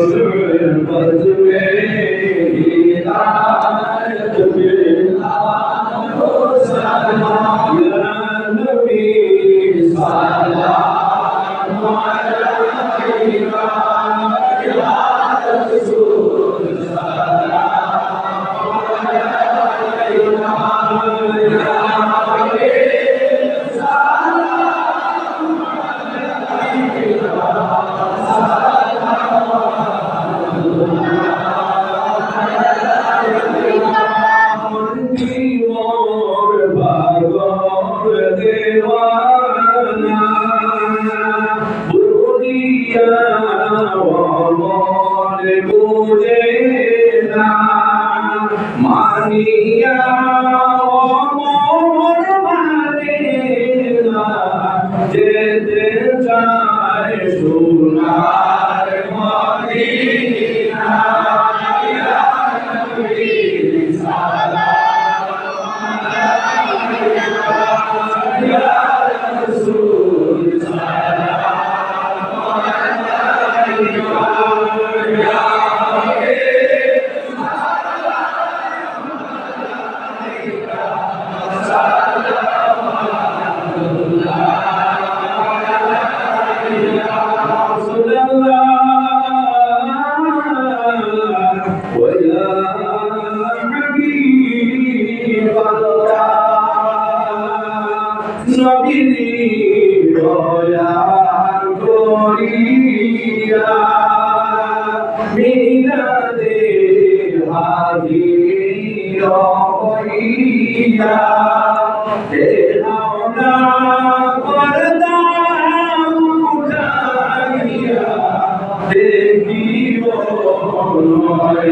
Hallelujah.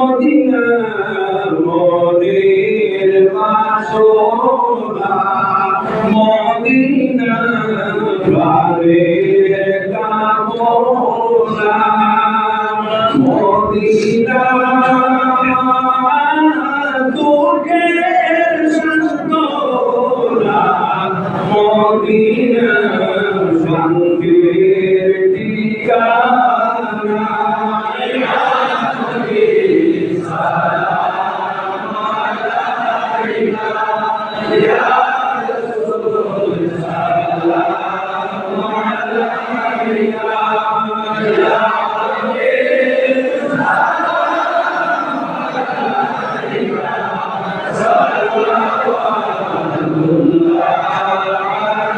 Medina মোদের বাসনা Medina বারে কামনা। মদিনা তোকের সন্তোনা মদিনা শান্তির টিকা।